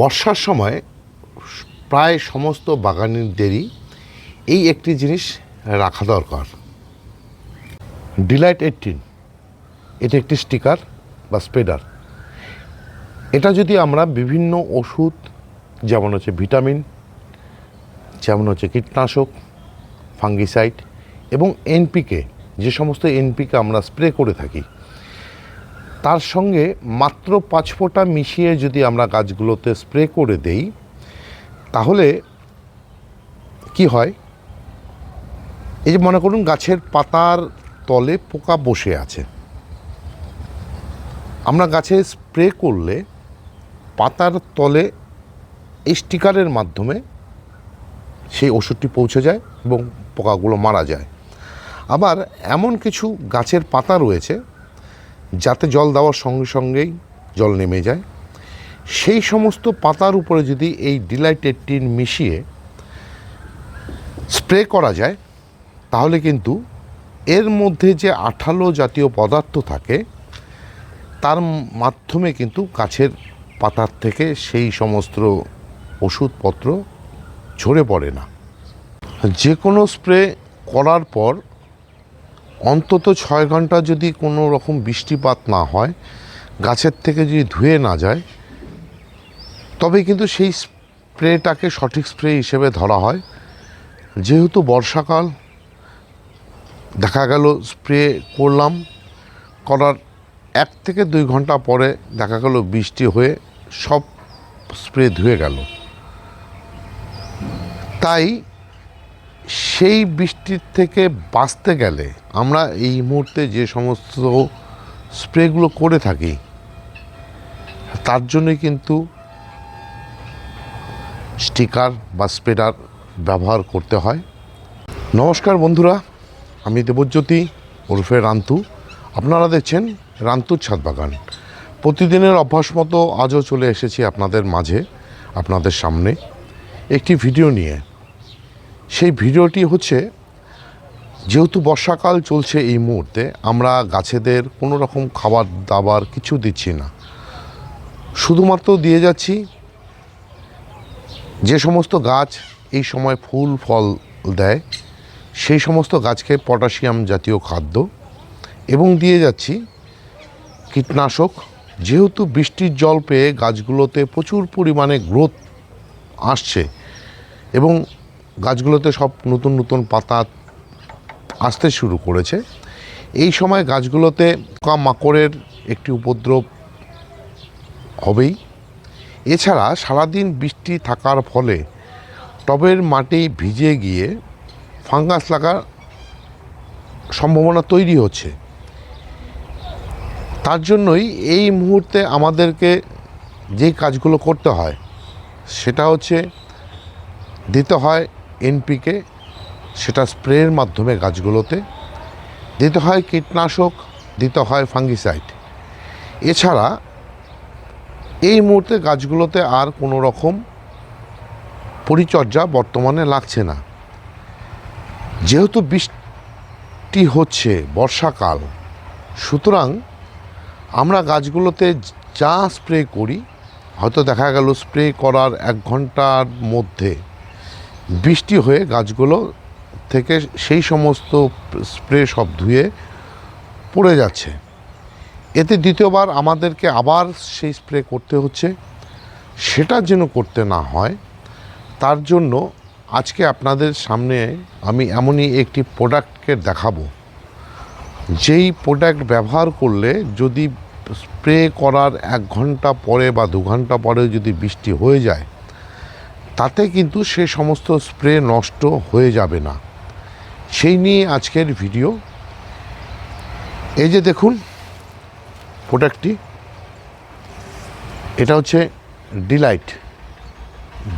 বর্ষার সময় প্রায় সমস্ত বাগানিদেরই এই একটি জিনিস রাখা দরকার। ডিলাইট এইটিন এটা একটি স্টিকার বা স্প্রেডার। এটা যদি আমরা বিভিন্ন ওষুধ, যেমন হচ্ছে ভিটামিন, যেমন হচ্ছে কীটনাশক, ফাঙ্গিসাইড এবং এনপিকে যে সমস্ত এনপিকে আমরা স্প্রে করে থাকি তার সঙ্গে মাত্র পাঁচ ফোঁটা মিশিয়ে যদি আমরা গাছগুলোতে স্প্রে করে দেই, তাহলে কি হয়? এই যে মনে করুন গাছের পাতার তলে পোকা বসে আছে। আমরা গাছে স্প্রে করলে পাতার তলে স্টিকারের মাধ্যমে সেই ওষুধটি পৌঁছে যায় এবং পোকাগুলো মারা যায়। আবার এমন কিছু গাছের পাতা রয়েছে যাতে জল দেওয়ার সঙ্গে সঙ্গেই জল নেমে যায়। সেই সমস্ত পাতার উপরে যদি এই ডিলাইটেড টিন মিশিয়ে স্প্রে করা যায়, তাহলে কিন্তু এর মধ্যে যে আঠালো জাতীয় পদার্থ থাকে, তার মাধ্যমে কিন্তু গাছের পাতার থেকে সেই সমস্ত ওষুধপত্র ঝরে পড়ে না। যে কোনো স্প্রে করার পর অন্তত ছয় ঘণ্টা যদি কোনো রকম বৃষ্টিপাত না হয়, গাছের থেকে যদি ধুয়ে না যায়, তবে কিন্তু সেই স্প্রেটাকে সঠিক স্প্রে হিসেবে ধরা হয়। যেহেতু বর্ষাকাল, দেখা গেল স্প্রে করলাম, করার এক থেকে দুই ঘণ্টা পরে দেখা গেল বৃষ্টি হয়ে সব স্প্রে ধুয়ে গেল। তাই সেই বৃষ্টির থেকে বাঁচতে গেলে আমরা এই মুহূর্তে যে সমস্ত স্প্রেগুলো করে থাকি, তার জন্যই কিন্তু স্টিকার বা স্প্রেডার ব্যবহার করতে হয়। নমস্কার বন্ধুরা, আমি দেবজ্যোতি ওরফে রান্তু। আপনারা দেখছেন রান্তুর ছাদ বাগান। প্রতিদিনের অভ্যাস মতো আজও চলে এসেছি আপনাদের মাঝে, আপনাদের সামনে। একটি ভিডিও নিয়ে সেই ভিডিওটি হচ্ছে, যেহেতু বর্ষাকাল চলছে এই মুহূর্তে, আমরা গাছেদের কোনো রকম খাবার দাবার কিছু দিচ্ছি না। শুধুমাত্র দিয়ে যাচ্ছি, যে সমস্ত গাছ এই সময় ফুল, ফল দেয়, সেই সমস্ত গাছকে পটাশিয়াম জাতীয় খাদ্য এবং দিয়ে যাচ্ছি কীটনাশক। যেহেতু বৃষ্টির জল পেয়ে গাছগুলোতে প্রচুর পরিমাণে গ্রোথ আসছে এবং গাছগুলোতে সব নতুন নতুন পাতা আসতে শুরু করেছে। এই সময় গাছগুলোতে পোকা মাকড়ের একটি উপদ্রব হবেই। এছাড়া সারাদিন বৃষ্টি থাকার ফলে টবের মাটি ভিজে গিয়ে ফাঙ্গাস লাগার সম্ভাবনা তৈরি হচ্ছে। তার জন্যই এই মুহূর্তে আমাদেরকে যেই কাজগুলো করতে হয়, সেটা হচ্ছে দিতে হয় এনপিকে সেটা স্প্রের মাধ্যমে গাছগুলোতে, দিতে হয় কীটনাশক, দিতে হয় ফাঙ্গিসাইড। এছাড়া এই মুহূর্তে গাছগুলোতে আর কোনো রকম পরিচর্যা বর্তমানে লাগছে না। যেহেতু বৃষ্টি হচ্ছে, বর্ষাকাল, সুতরাং আমরা গাছগুলোতে যা স্প্রে করি, হয়তো দেখা গেল স্প্রে করার এক ঘণ্টার মধ্যে বৃষ্টি হয়ে গাছগুলো থেকে সেই সমস্ত স্প্রে সব ধুয়ে পড়ে যাচ্ছে। এতে দ্বিতীয়বার আমাদেরকে আবার সেই স্প্রে করতে হচ্ছে। সেটা যেন করতে না হয়, তার জন্য আজকে আপনাদের সামনে আমি এমনই একটি প্রোডাক্টকে দেখাবো। যেই প্রোডাক্ট ব্যবহার করলে যদি স্প্রে করার এক ঘণ্টা পরে বা দু ঘণ্টা পরে যদি বৃষ্টি হয়ে যায় তাতে কিন্তু সে সমস্ত স্প্রে নষ্ট হয়ে যাবে না। সেই নিয়ে আজকের ভিডিও। এই যে দেখুন প্রোডাক্টটি এটা হচ্ছে ডিলাইট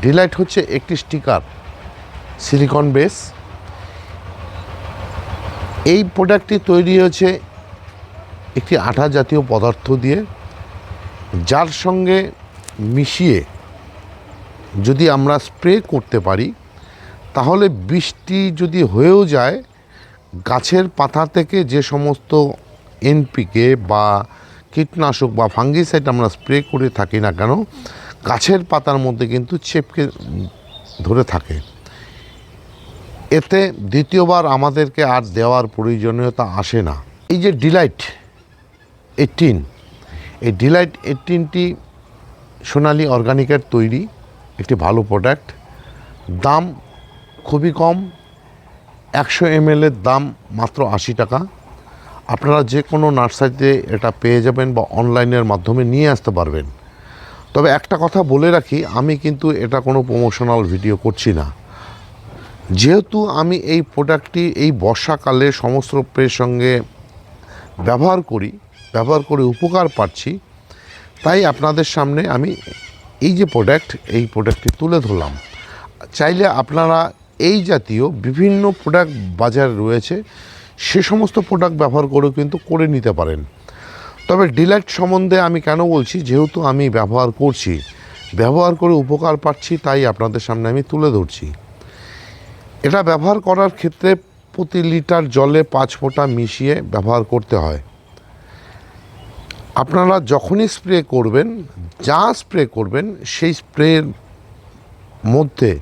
ডিলাইট হচ্ছে একটি স্টিকার সিলিকন বেস এই প্রোডাক্টটি তৈরি হয়েছে একটি আঠা জাতীয় পদার্থ দিয়ে, যার সঙ্গে মিশিয়ে যদি আমরা স্প্রে করতে পারি, তাহলে বৃষ্টি যদি হয়েও যায়, গাছের পাতা থেকে যে সমস্ত এনপিকে বা কীটনাশক বা ফাঙ্গিসাইড আমরা স্প্রে করে থাকি না কেন, গাছের পাতার মধ্যে কিন্তু চেপকে ধরে থাকে। এতে দ্বিতীয়বার আমাদেরকে আর দেওয়ার প্রয়োজনীয়তা আসে না। এই যে ডিলাইট এইটিন এই ডিলাইট এইটিনটি সোনালি অর্গানিকের তৈরি। একটি ভালো প্রোডাক্ট দাম খুবই কম, একশো এমএলের দাম মাত্র আশি টাকা। আপনারা যে কোনো নার্সারিতে এটা পেয়ে যাবেন বা অনলাইনের মাধ্যমে নিয়ে আসতে পারবেন। তবে একটা কথা বলে রাখি, আমি কিন্তু এটা কোনো প্রমোশনাল ভিডিও করছি না। যেহেতু আমি এই প্রোডাক্টটি এই বর্ষাকালে সমস্ত স্প্রের সঙ্গে ব্যবহার করি, ব্যবহার করে উপকার পাচ্ছি, তাই আপনাদের সামনে আমি এই যে প্রোডাক্ট এই প্রোডাক্টটি তুলে ধরলাম। চাইলে আপনারা এই জাতীয় বিভিন্ন প্রোডাক্ট বাজারে রয়েছে, সে সমস্ত প্রোডাক্ট ব্যবহার করেও কিন্তু করে নিতে পারেন। তবে ডিলাইট সম্বন্ধে আমি কেন বলছি, যেহেতু আমি ব্যবহার করছি, ব্যবহার করে উপকার পাচ্ছি, তাই আপনাদের সামনে আমি তুলে ধরছি। এটা ব্যবহার করার ক্ষেত্রে প্রতি লিটার জলে পাঁচ ফোঁটা মিশিয়ে ব্যবহার করতে হয়। আপনারা যখনই স্প্রে করবেন, যা স্প্রে করবেন, সেই স্প্রের মধ্যে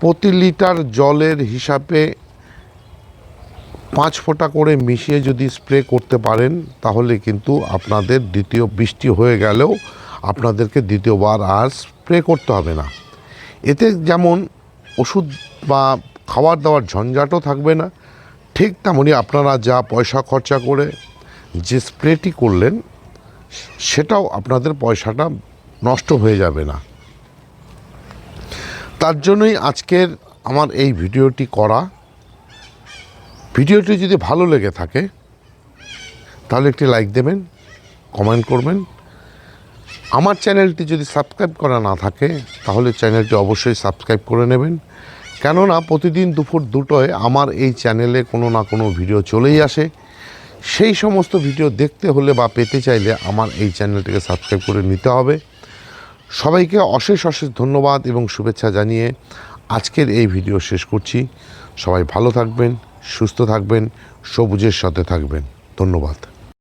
প্রতি লিটার জলের হিসাবে পাঁচ ফোঁটা করে মিশিয়ে যদি স্প্রে করতে পারেন, তাহলে কিন্তু আপনাদের দ্বিতীয় বৃষ্টি হয়ে গেলেও আপনাদেরকে দ্বিতীয়বার আর স্প্রে করতে হবে না। এতে যেমন ওষুধ বা খাবার দাবার ঝঞ্ঝাটও থাকবে না, ঠিক তেমনই আপনারা যা পয়সা খরচা করে যে স্প্রেটি করলেন, সেটাও আপনাদের পয়সাটা নষ্ট হয়ে যাবে না। তার জন্যই আজকের আমার এই ভিডিওটি করা। ভিডিওটি যদি ভালো লেগে থাকে, তাহলে একটি লাইক দেবেন কমেন্ট করবেন। আমার চ্যানেলটি যদি সাবস্ক্রাইব করা না থাকে, তাহলে চ্যানেলটি অবশ্যই সাবস্ক্রাইব করে নেবেন। কেননা প্রতিদিন দুপুর দুটোয় আমার এই চ্যানেলে কোনো না কোনো ভিডিও চলেই আসে। সেই সমস্ত ভিডিও দেখতে হলে বা পেতে চাইলে আমার এই চ্যানেলটিকে সাবস্ক্রাইব করে নিতে হবে। সবাইকে অশেষ অশেষ ধন্যবাদ এবং শুভেচ্ছা জানিয়ে আজকের এই ভিডিও শেষ করছি। সবাই ভালো থাকবেন, সুস্থ থাকবেন, সবুজের সাথে থাকবেন। ধন্যবাদ।